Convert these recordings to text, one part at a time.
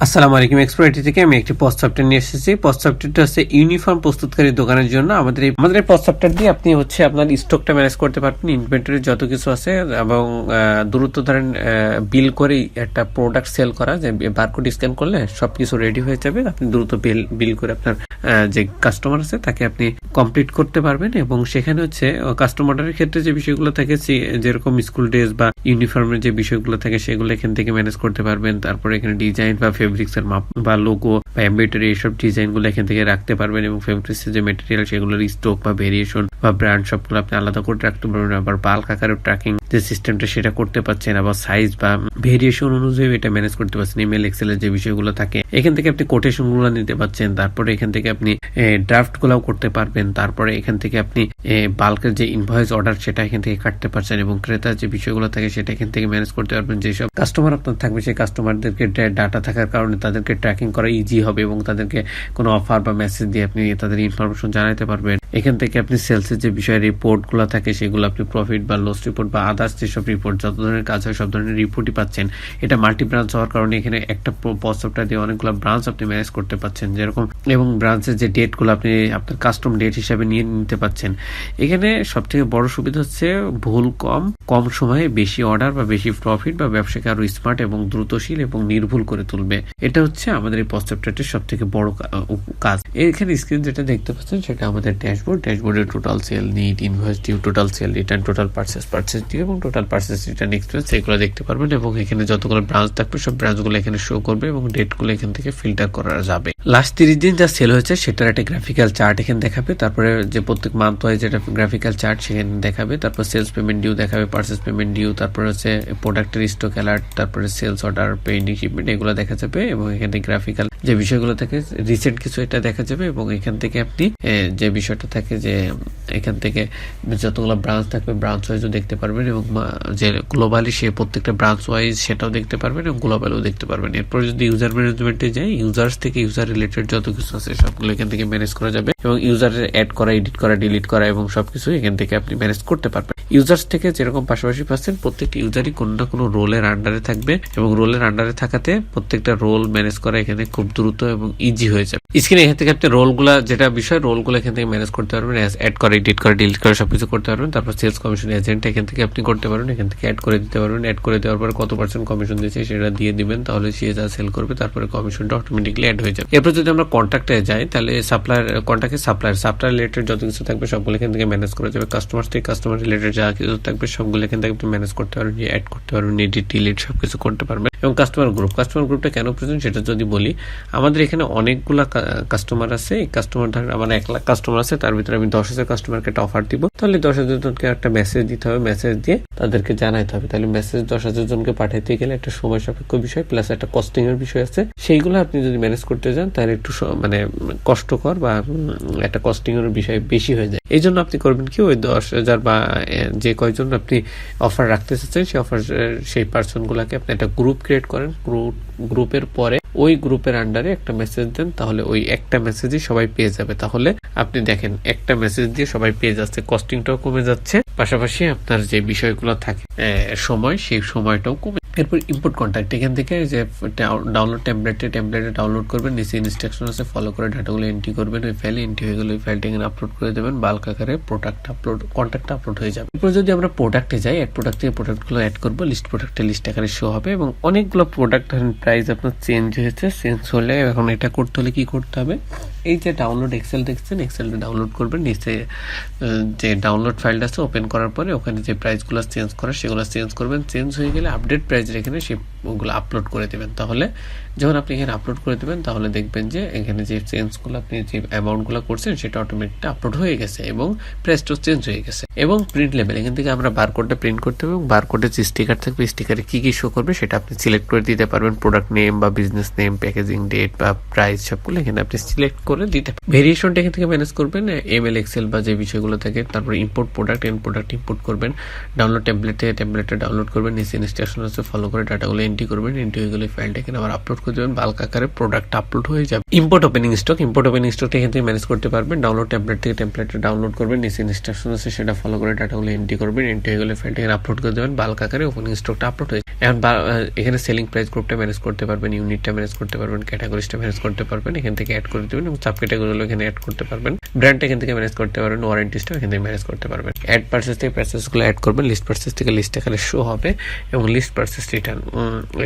আসসালামু আলাইকুম এক্সপ্লোরিটি থেকে আমি একটি সফটওয়্যার নিয়ে এসেছি। সফটওয়্যারটা হচ্ছে ইউনিফর্ম প্রস্তুতকারী দোকানের জন্য। আমাদের আমাদের এই সফটওয়্যার দিয়ে আপনি হচ্ছে আপনার স্টকটা ম্যানেজ করতে পারবেন ইনভেন্টরি যত কিছু আছে, এবং দ্রুত ধরেন বিল করেই একটা প্রোডাক্ট সেল করা, যে বারকোড স্ক্যান করলে সব কিছু রেডি হয়ে যাবে। আপনি দ্রুত বিল বিল করে আপনার যে কাস্টমার আছে, তাকে আপনি কমপ্লিট করতে পারবেন এবং সেখানে হচ্ছে কাস্টমারের ক্ষেত্রে যে বিষয়গুলো থাকে যেরকম স্কুল ড্রেস বা ইউনিফর্মের যে বিষয়গুলো থাকে, সেগুলো এখান থেকে ম্যানেজ করতে পারবেন। তারপরে এখানে ডিজাইন বা ফেব্রিক্স এর মাপ বা লোগো বা এমব্রয়ডারি এইসব ডিজাইনগুলো এখান থেকে রাখতে পারবেন এবং ফেব্রিক্স যে মেটেরিয়াল সেগুলোর স্টক বা ভেরিয়েশন বা ব্র্যান্ড সবগুলো আপনি আলাদা করে রাখতে পারবেন। আবার বাল্ক আকারে ট্র্যাকিং যে সিস্টেমটা সেটা করতে পারছেন। আবার সাইজ বা ভেরিয়েশন অনুযায়ী এটা ম্যানেজ করতে পারছেন। ইমেল এক্সেলের যে বিষয়গুলো থাকে, এখান থেকে আপনি কোটেশনগুলো নিতে পারছেন। তারপরে এখান থেকে আপনি ড্রাফট গুলাও করতে পারবেন। তারপরে এখান থেকে আপনি বাল্কের যে ইনভয়েস অর্ডার সেটা এখান থেকে কাটতে পারছেন এবং ক্রেতার যে বিষয়গুলো থাকে সেটা এখান থেকে ম্যানেজ করতে পারবেন। যেসব কাস্টমার আপনার থাকবে, সেই কাস্টমারদেরকে ডাটা থাকার কারণে তাদেরকে ট্র্যাকিং করা ইজি হবে এবং তাদেরকে কোনো অফার বা মেসেজ দিয়ে আপনি তাদের ইনফরমেশন জানাতে পারবেন। এখান থেকে আপনি সেলসের যে বিষয়ে রিপোর্টগুলো থাকে, সেগুলো আপনি প্রফিট বা লস রিপোর্ট বা আদার্স যেসব রিপোর্ট যত ধরনের কাজ হয়, সব ধরনের রিপোর্টই পাচ্ছেন। এটা মাল্টি ব্রাঞ্চ হওয়ার কারণে এখানে একটা পস্টটা দিয়ে অনেকগুলো ব্রাঞ্চ আপনি ম্যানেজ করতে পারছেন যেরকম, এবং ব্রাঞ্চের যে ডেটগুলো আপনি আপনার কাস্টম ডেট হিসাবে নিয়ে নিতে পারছেন এখানে সব থেকে বড় সুবিধা হচ্ছে ভুল কম কম সময়ে বেশি অর্ডার বা বেশি প্রফিট বা ব্যবসাকে আরও স্মার্ট এবং দ্রুতশীল এবং নির্ভুল করে তুলবে। এটা হচ্ছে আমাদের এই পশ্চাপটাটির সব থেকে বড় কাজ। এখানে স্ক্রিন যেটা দেখতে পাচ্ছেন সেটা আমাদের ড্যাশবোর্ড ড্যাশবোর্ডে total sale net invoice due total sale return total purchase purchase due এবং টোটাল পার্সেস রিটার্ন এক্সপেন্স এগুলো দেখতে পারবেন এবং এখানে যতগুলো ব্রাঞ্চ থাকবে, সব ব্রাঞ্চগুলো এখানে শো করবে এবং ডেটগুলো এখান থেকে ফিল্টার করা যাবে। লাস্ট তিরিশ দিন যা সেল হয়েছে, সেটার একটা গ্রাফিক্যাল চার্ট এখানে দেখাবে। তারপরে যে প্রত্যেক মান্থ ওয়াইজ যেটা গ্রাফিক্যাল চার্ট সেখানে দেখাবে, তারপর সেলস পেমেন্ট ডিউ দেখাবে পার্সেস পেমেন্ট ডিউ তারপর হচ্ছে প্রোডাক্টের স্টক অ্যালার্ট তারপরে সেলস অর্ডার পেন্ডিং শিপমেন্ট এগুলো দেখা যাবে এবং এখানে গ্রাফিক্যাল যে বিষয়গুলো থাকে রিসেন্ট কিছু এটা দেখা যাবে এবং এখান থেকে আপনি যে বিষয়টা থাকে যে এখান থেকে যতগুলো ব্রাঞ্চ থাকবে ব্রাঞ্চ ওয়াইজও দেখতে পারবেন এবং যে গ্লোবালি সে প্রত্যেকটা ব্রাঞ্চ ওয়াইজ সেটাও দেখতে পারবেন এবং গ্লোবালও দেখতে পারবেন। এরপর যদি ইউজার ম্যানেজমেন্টে যাই ইউজার্স থেকে ইউজার রিলেটেড যত কিছু আছে সবগুলো এখান থেকে ম্যানেজ করা যাবে এবং ইউজারের অ্যাড করা এডিট করা ডিলিট করা এবং সবকিছু এখান থেকে আপনি ম্যানেজ করতে পারবেন। ইউজার্স থেকে যেরকম পাশাপাশি পাচ্ছেন, প্রত্যেকটি ইউজারই কোনো না কোনো রোলের আন্ডারে থাকবে এবং রোলের আন্ডারে থাকাতে প্রত্যেকটা রোল ম্যানেজ করা এখানে খুব দ্রুত এবং ইজি হয়ে যাবে। স্ক্রিনে এখান থেকে আপনি রোলগুলা যেটা বিষয় রোলগুলো এখান থেকে ম্যানেজ করতে পারবেন অ্যাড করে এডিট করে ডিলিট করে সবকিছু করতে পারবেন। তারপর সেলস কমিশন এজেন্ট এখান থেকে আপনি করতে পারবেন, এখান থেকে অ্যাড করে দিতে পারবেন। অ্যাড করে দেওয়ার পরে কত পার্সেন্ট কমিশন দিয়েছে সেটা দিয়ে দিবেন, তাহলে সে যা সেল করবে, তারপরে কমিশনটা অটোমেটিকলি অ্যাড হয়ে যাবে। এরপর যদি আমরা কন্ট্যাক্টে যাই, তাহলে সাপ্লায়ার কন্ট্যাক্টে সাপ্লায়ার সাপ্লায়ার রিলেটেড যত কিছু থাকবে সবগুলো এখান থেকে ম্যানেজ করা যাবে। কাস্টমার থেকে কাস্টমার রিলেটেড যা কিছু থাকবে সবগুলো এখান থেকে আপনি ম্যানেজ করতে পারবেন অ্যাড করতে পারবেন এডিট ডিলিট সবকিছু করতে পারবেন। এবং কাস্টমার গ্রুপ কাস্টমার গ্রুপটা কেন প্রয়োজন সেটা যদি বলি, আমাদের এখানে অনেকগুলা কাস্টমার আছে। এই কাস্টমার ধরেন আমার এক লাখ কাস্টমার আছে, তার ভিতরে আমি দশ হাজার কাস্টমারকে একটা অফার দিব। তাহলে দশ হাজার জনকে একটা মেসেজ দিতে হবে। মেসেজ দিয়ে তাদেরকে জানাইতে হবে। তাহলে মেসেজ দশ হাজার জনকে পাঠাইতে গেলে একটা সময় সাপেক্ষ বিষয় প্লাস একটা কস্টিং এর বিষয় আছে। সেইগুলো আপনি যদি ম্যানেজ করতে যান, তাহলে একটু মানে কষ্টকর বা একটা কস্টিং এর বিষয় বেশি হয়ে যায়। এই জন্য আপনি করবেন কি, ওই দশ হাজার বা যে কয়জন আপনি অফার রাখতে চাচ্ছেন, সেই অফার সেই পার্সন গুলাকে আপনি একটা গ্রুপ ক্রিয়েট করেন গ্রুপ গ্রুপের পরে ওই গ্রুপের আন্ডারে একটা মেসেজ দেন, তাহলে ওই একটা মেসেজই সবাই পেয়ে যাবে। তাহলে আপনি দেখেন, একটা মেসেজ দিয়ে সবাই পেয়ে যাচ্ছে কস্টিংটাও কমে যাচ্ছে, পাশাপাশি আপনার যে বিষয়গুলো থাকে সময়, সেই সময়টাও কমে এরপর ইম্পোর্ট কন্ট্যাক্ট এখান থেকে যে ডাউনলোড টেমপ্লেটে টেমপ্লেটে ডাউনলোড করবেন, নিচে ইনস্ট্রাকশন আছে ফলো করে ডাটাগুলো এন্ট্রি করবেন, ওই ফাইলে এন্ট্রি হয়ে গেলে ওই ফাইলটা এখানে আপলোড করে দেবেন বাল্ক আকারে প্রোডাক্ট আপলোড কন্ট্যাক্ট আপলোড হয়ে যাবে। এরপর যদি আমরা প্রোডাক্টে যাই, এক প্রোডাক্ট থেকে প্রোডাক্টগুলো অ্যাড করব লিস্ট প্রোডাক্টে লিস্ট আকারে শো হবে এবং অনেকগুলো প্রোডাক্ট প্রাইস আপনার চেঞ্জ হয়েছে চেঞ্জ হলে এখন এটা করতে হলে কী করতে হবে? এই যে ডাউনলোড এক্সেল দেখছেন এক্সেলটা ডাউনলোড করবেন, নিচে যে ডাউনলোড ফাইলটা আছে ওপেন করার পরে ওখানে যে প্রাইসগুলো চেঞ্জ করা, সেগুলো চেঞ্জ করবেন। চেঞ্জ হয়ে গেলে আপডেট প্রাইস এখানে সেই ওগুলো আপলোড করে দেবেন। তাহলে যখন আপনি এখানে আপলোড করে দেবেন, তাহলে দেখবেন যে এখানে যে চেঞ্জগুলো আপনি যে অ্যামাউন্টগুলো করছেন, সেটা অটোমেটিক আপলোড হয়ে গেছে এবং প্রাইসটাও চেঞ্জ হয়ে গেছে। এবং প্রিন্ট লেভেল এখান থেকে আমরা বারকোডটা প্রিন্ট করতে হবে এবং বারকোডের যে স্টিকার থাকবে স্টিকারে কি কি শো করবে, সেটা আপনি সিলেক্ট করে দিতে পারবেন। প্রোডাক্ট নেম বা বিজনেস নেম প্যাকেজিং ডেট বা প্রাইস সবগুলো এখানে আপনি সিলেক্ট করে দিতে ভেরিয়েশনটা এখান থেকে ম্যানেজ করবেন এম এল এক্সেল বা যে বিষয়গুলো থাকে, তারপর import product and product import করবেন। ডাউনলোড টেমপ্লেটে টেমপ্লেটে ডাউনলোড করবেন। নিচে ইনস্ট্রাকশন আছে ফলো করে ডাটাগুলো এন্ট্রি করবেন এন্ট্রি হয়ে গেলে ফাইলটা এখানে আবার আপলোড করে দেবেন। বাল্ক আকারে প্রোডাক্ট আপলোড হয়ে যাবে। Import opening stock import opening স্টকটা এখান থেকে ম্যানেজ করতে পারবেন। ডাউনলোড ট্যাবলেট থেকে টেমপ্লেটটা ডাউনলোড করবেন। নিচে ইনস্ট্রাকশন আছে, সেটা ফলো করে ডাটাগুলো এন্ট্রি করবেন। এন্ট্রি হয়ে গেলে ফাইলটা এখানে আপলোড করে দেবেন। বাল্ক আকারে ওপেনিং স্টকটা আপলোড হয়ে এখন এখানে সেলিং প্রাইস গ্রুপটা ম্যানেজ করতে পারবেন ইউনিটটা ম্যানেজ করতে পারবেন ক্যাটাগরিজটা ম্যানেজ করতে পারবেন। এখান থেকে অ্যাড করে দেবেন এবং সাব ক্যাটাগরিগুলো এখানে অ্যাড করতে পারবেন। ব্র্যান্ড এখান থেকে ম্যানেজ করতে পারবেন ওয়ারেন্টিসটা এখান থেকে ম্যানেজ করতে পারবেন। অ্যাড পার্সেস থেকে প্যাসেসগুলো অ্যাড করবেন। লিস্ট পার্সেস থেকে লিস্ট এখানে শো হবে এবং লিস্ট পার্সেস রিটার্ন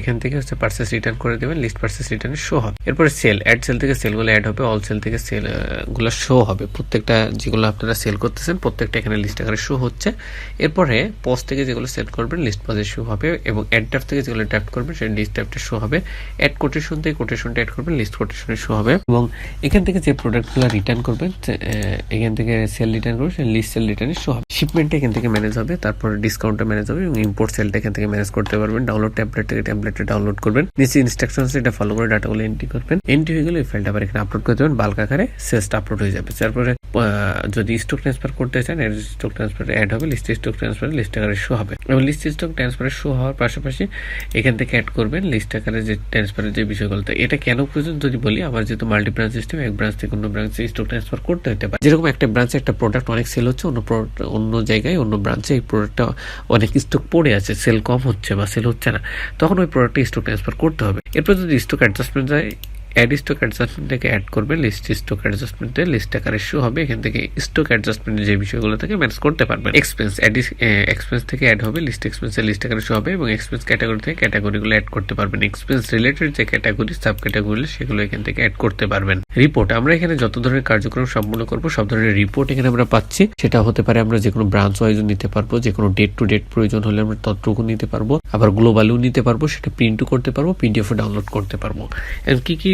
এখান থেকে হচ্ছে পার্সেস রিটার্ন করে দেবেন লিস্ট পার্সেস রিটার্নে শো হবে। এরপরে সেল অ্যাড সেল থেকে সেলগুলো অ্যাড হবে অল সেল থেকে সেলগুলো শো হবে। প্রত্যেকটা যেগুলো আপনারা সেল করতেছেন, প্রত্যেকটা এখানে লিস্ট আকারে শো হচ্ছে। এরপরে পোস্ট থেকে যেগুলো সেল করবেন লিস্ট পজে শো হবে এবং অ্যাড ড্রাফট থেকে যেগুলো ড্রাফট করবেন, সেই লিস্ট ড্রাফটে শো হবে। অ্যাড কোটেশন থেকে কোটেশনটা অ্যাড করবেন লিস্ট কোটেশনে শো হবে। এবং এখান থেকে যে প্রোডাক্টগুলো রিটার্ন করবেন এখান থেকে সেল রিটার্ন করবেন, সেই লিস্ট সেল রিটার্নে শো হবে। শিপমেন্টটা এখান থেকে ম্যানেজ হবে, তারপর ডিসকাউন্টটা ম্যানেজ হবে এবং ইম্পোর্ট সেলটা এখান থেকে ম্যানেজ করতে পারবেন। ডাউনলোড ট্যাবলেট থেকে ট্যাবলেটটা ডাউনলোড করবেন। নিচে ইনস্ট্রাকশন সেটা ফলো করে ডাটাগুলো এন্ট্রি করবেন। এন্ট্রি হয়ে গেলে এই ফাইলটা আবার এখানে আপলোড করে দেবেন। বাল্ক আকারে সেলসটা আপলোড হয়ে যাবে। তারপরে যদি স্টক ট্রান্সফার করতে চান স্টক ট্রান্সফার অ্যাড হবে লিস্ট স্টক ট্রান্সফার লিস্ট আকারে শো হবে। এবং লিস্ট স্টক ট্রান্সফারের শো হওয়ার পাশাপাশি এখান থেকে অ্যাড করবেন লিস্ট আকারে যে ট্রান্সফারের যে বিষয়গুলো। তো এটা কেন প্রয়োজন যদি বলি আমার যেহেতু মাল্টি ব্রাঞ্চ সিস্টেম এক ব্রাঞ্চ থেকে অন্য ব্রাঞ্চে স্টক ট্রান্সফার করতে হতে পারে। যেরকম একটা ব্রাঞ্চে একটা প্রোডাক্ট অনেক সেল হচ্ছে, অন্য অন্য জায়গায় অন্য ব্রাঞ্চে এই প্রোডাক্টটা অনেক স্টক পড়ে আছে। সেল কম হচ্ছে বা সেল হচ্ছে না। তখন ওই প্রোডাক্টটা স্টক ট্রান্সফার করতে হবে। এরপর যদি স্টক অ্যাডজাস্টমেন্ট যায় অ্যাড স্টক অ্যাডজাস্টমেন্ট থেকে অ্যাড করবে লিস্ট স্টক অ্যাডজাস্টমেন্টে লিস্ট আকারে শো হবে, এখান থেকে স্টক অ্যাডজাস্টমেন্টের যে বিষয়গুলো থেকে ম্যানেজ করতে পারবেন। এক্সপেন্স এক্সপেন্স থেকে অ্যাড হবে লিস্ট এক্সপেন্সের লিস্ট আকারে শো হবে এবং এক্সপেন্স ক্যাটাগরি থেকে ক্যাটাগরিগুলো অ্যাড করতে পারবেন। এক্সপেন্স রিলেটেড যে ক্যাটাগরি সাব ক্যাটাগরি সেগুলো এখান থেকে অ্যাড করতে পারবেন। রিপোর্ট আমরা এখানে যত ধরনের কার্যক্রম সম্পূর্ণ করব, সব ধরনের রিপোর্ট এখানে আমরা পাচ্ছি। সেটা হতে পারে আমরা যে কোনো ব্রাঞ্চ ওয়াইজ নিতে পারব, যে কোনো ডেট টু ডেট প্রয়োজন হলে আমরা ততটুকু নিতে পারব। আবার গ্লোবালিও নিতে পারব, সেটা প্রিন্টও করতে পারব পিডিএফ ডাউনলোড করতে পারব। কি কি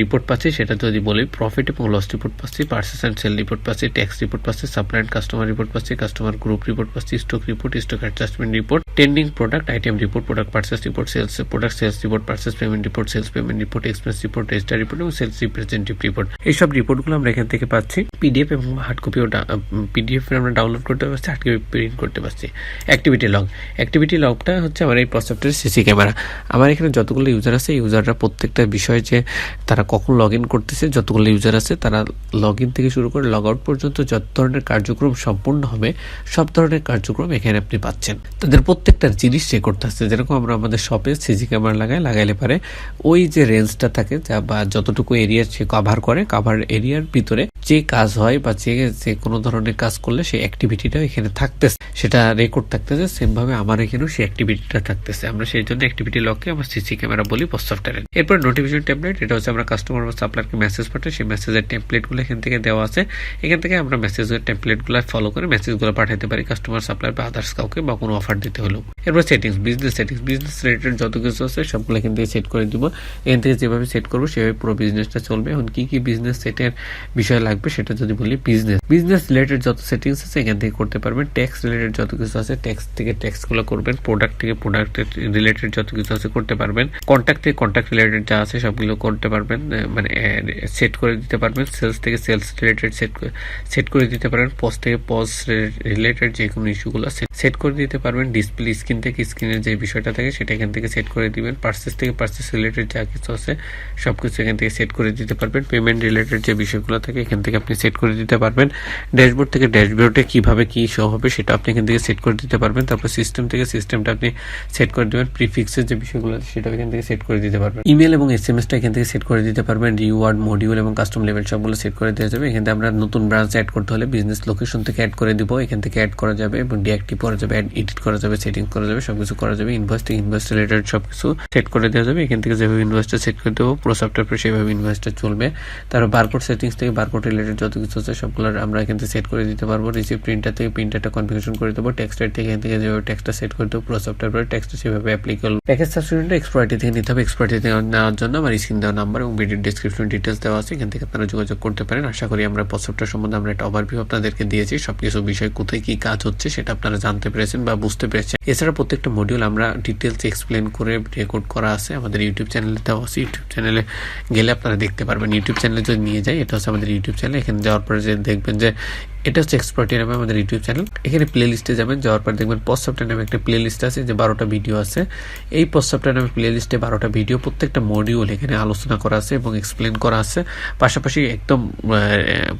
রিপোর্ট পাচ্ছি, সেটা যদি বলি প্রফিট এবং লস রিপোর্ট পাচ্ছি পার্সেস অ্যান্ড সেল রিপোর্ট পাচ্ছি ট্যাক্স রিপোর্ট পাচ্ছি সাপ্লাই অ্যান্ড কাস্টমার রিপোর্ট পাচ্ছি কাস্টমার গ্রুপ রিপোর্ট পাচ্ছি stock report stock adjustment report trending product item report product purchase report sales product sales report purchase payment report sales payment report express report register report এবং sales representative report এইসব রিপোর্টগুলো আমরা এখান থেকে পাচ্ছি। PDF এবং hard কপিও PDF আমরা ডাউনলোড করতে পারছি হার্ড কপি প্রিন্ট করতে পারছি। অ্যাক্টিভিটি লগ অ্যাক্টিভিটি লগটা হচ্ছে আমার এই প্রসেপ্টের সিসি ক্যামেরা আমার এখানে যতগুলো ইউজার আছে ইউজাররা প্রত্যেকটা বিষয় যে তারা কখন লগ ইন করতেছে, যতগুলো ইউজার আছে, তারা লগ ইন থেকে শুরু করে লগ আউট পর্যন্ত যত ধরনের কার্যক্রম সম্পূর্ণ হবে, সব ধরনের কার্যক্রম এখানে আপনি পাচ্ছেন। তাদের প্রত্যেকটা জিনিস চেক করতে আসছে। যেরকম আমরা আমাদের শপে সিসি ক্যামেরা লাগাই, লাগাইলে পারে ওই যে রেঞ্জটা থাকে, যা বা যতটুকু এরিয়া সে কভার করে কভার এরিয়ার ভিতরে যে কাজ হয় বা যে যে কোনো ধরনের কাজ করলে সেই অ্যাক্টিভিটিটা এখানে থাকতেছে। সেটা রেকর্ড থাকতেছে সেম ভাবে আমার এখানেও সেই অ্যাক্টিভিটিটা থাকতেছে। আমরা সেই জন্য অ্যাক্টিভিটি লককে আমরা সিসি ক্যামেরা বলি পোস্ট সফটওয়্যারে এরপর নোটিফিকেশন ট্যাবলেট এটা হচ্ছে আমরা কাস্টমার বা সাপ্লায়ারকে মেসেজ পাঠাই, সেই মেসেজের টেমপ্লেটগুলো এখান থেকে দেওয়া আছে। এখান থেকে আমরা মেসেজের টেমপ্লেটগুলো ফলো করে মেসেজগুলো পাঠাতে পারি কাস্টমার সাপ্লায়ার বা আদার্স কাউকে বা কোনো অফার দিতে হলো এরপর settings business settings business related যত কিছু আছে সবগুলো এখান থেকে সেট করে দিব। এখান থেকে যেভাবে সেট করব সেভাবে পুরো বিজনেসটা চলবে। এখন কি কি বিজনেস সেটের বিষয় লাগবে সেটা যদি বলি বিজনেস বিজনেস রিলেটেড যত সেটিংস আছে এখান থেকে করতে পারবেন। ট্যাক্স রিলেটেড যত কিছু আছে ট্যাক্স থেকে ট্যাক্সগুলো করবেন। প্রোডাক্ট থেকে প্রোডাক্ট রিলেটেড যত কিছু আছে করতে পারবেন। কন্ট্যাক্ট থেকে কন্ট্যাক্ট রিলেটেড যা আছে সবগুলো করতে পারবেন মানে সেট করে দিতে পারবেন সেলস থেকে সেলস রিলেটেড সেট সেট করে দিতে পারবেন পোস্ট থেকে পোস্ট রিলেটেড যে কোনো ইস্যুগুলো সেট করে দিতে পারবেন ডিসপ্লে স্ক্রিন থেকে স্ক্রিনের যে বিষয়টা থাকে সেটা এখান থেকে সেট করে দিবেন পার্সেস থেকে পার্সেস রিলেটেড যা কিছু আছে সবকিছু এখান থেকে সেট করে দিতে পারবেন পেমেন্ট রিলেটেড যে বিষয়গুলো থাকে এখান থেকে আপনি সেট করে দিতে পারবেন ড্যাশবোর্ড থেকে ড্যাশবোর্ডে কীভাবে কি শো হবে সেটা আপনি এখান থেকে সেট করে দিতে পারবেন, তারপর সিস্টেম থেকে সিস্টেমটা আপনি সেট করে দেবেন প্রিফিক্সের যে বিষয়গুলো সেটা এখান থেকে সেট করে দিতে পারবেন। ইমেল এবং এস এম এসটা এখান থেকে সেট করে দিতে পারবেন রিওয়ার্ড মডিউল এবং কাস্টম লেভেল সবগুলো সেট করে দেওয়া যাবে। এখান থেকে আমরা নতুন ব্রাঞ্চ অ্যাড করতে হলে বিজনেস লোকেশন থেকে অ্যাড করে দিব। এখান থেকে অ্যাড করা যাবে এবং ডিঅ্যাক্টিভ করা যাবে অ্যাড এডিট করা যাবে সেটিং করা যাবে, সবকিছু করা যাবে ইনভয়েস থেকে রিলেটেড সবকিছু সেট করে দেওয়া যাবে। এখান থেকে যেভাবে ইনভয়েসটা সেট করে দেবো পুরো সফটওয়্যার সেভাবে ইনভয়েসটা চলবে। তারপর বারকোড সেটিংস থেকে বারকোড রিলেটেড যত কিছু আছে সবগুলো আমরা এখান থেকে সেট করে দিতে পারব। রিসিভ প্রিন্টার থেকে প্রিন্টারটা কনফিগারেশন করে দেবো। টেক্সটার থেকে এখান থেকে যেভাবে টেক্সটটা সেট করে দেবো পুরো সফটওয়্যার টেক্সট সেভাবে অ্যাপ্লিকেবল প্যাকেজ সাবস্ক্রিপশনটা এক্সপার্টি থেকে নিতে হবে। এক্সপার্টি থেকে নেওয়ার জন্য আমার স্ক্রিন দেওয়া নাম্বার এবং ভিডিও ডিসক্রিপশন ডিটেলস দেওয়া আছে, এখান থেকে আপনারা যোগাযোগ করতে পারেন। আশা করি আমরা সফটওয়্যার সম্বন্ধে আমরা একটা ওভারভিউ আপনাদেরকে দিয়েছি। সবকিছু বিষয় কোথায় কি কাজ হচ্ছে সেটা আপনারা জানতে পেরেছেন বা বুঝতে পেরেছেন। এছাড়া প্রত্যেকটা মডিউল আমরা ডিটেলস এক্সপ্লেন করে রেকর্ড করা আছে। আমাদের ইউটিউব চ্যানেলে দেওয়া আছে। ইউটিউব চ্যানেলে গেলে আপনারা দেখতে পারবেন। ইউটিউব চ্যানেলে যদি নিয়ে যাই, এটা হচ্ছে আমাদের ইউটিউব চ্যানেল এখানে যাওয়ার পরে যে দেখবেন যে এটা হচ্ছে এক্সপ্লয়টি নামে আমাদের ইউটিউব চ্যানেল। এখানে প্লে লিস্টে যাবেন, যাওয়ার পর দেখবেন সফটওয়্যার নামে একটা প্লে লিস্ট আছে, যে বারোটা ভিডিও আছে। এই সফটওয়্যার নামে প্লে লিস্টে বারোটা ভিডিও প্রত্যেকটা মডিউল এখানে আলোচনা করা আছে এবং এক্সপ্লেন করা আছে। পাশাপাশি একদম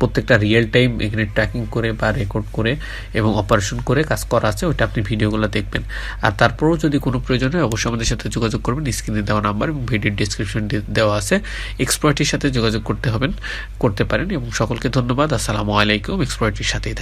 প্রত্যেকটা রিয়েল টাইম এখানে ট্র্যাকিং করে বা রেকর্ড করে এবং অপারেশন করে কাজ করা আছে, ওইটা আপনি ভিডিওগুলো দেখবেন। আর তারপরেও যদি কোনো প্রয়োজন হয়, অবশ্যই আমাদের সাথে যোগাযোগ করবেন। স্ক্রিনে দেওয়া নাম্বার এবং ভিডিওর ডিসক্রিপশন দেওয়া আছে। এক্সপ্লয়টির সাথে যোগাযোগ করতে হবেন, করতে পারেন। এবং সকলকে ধন্যবাদ। আসসালামু আলাইকুম এক্সপ্লয়টির সাথেই থাকুন।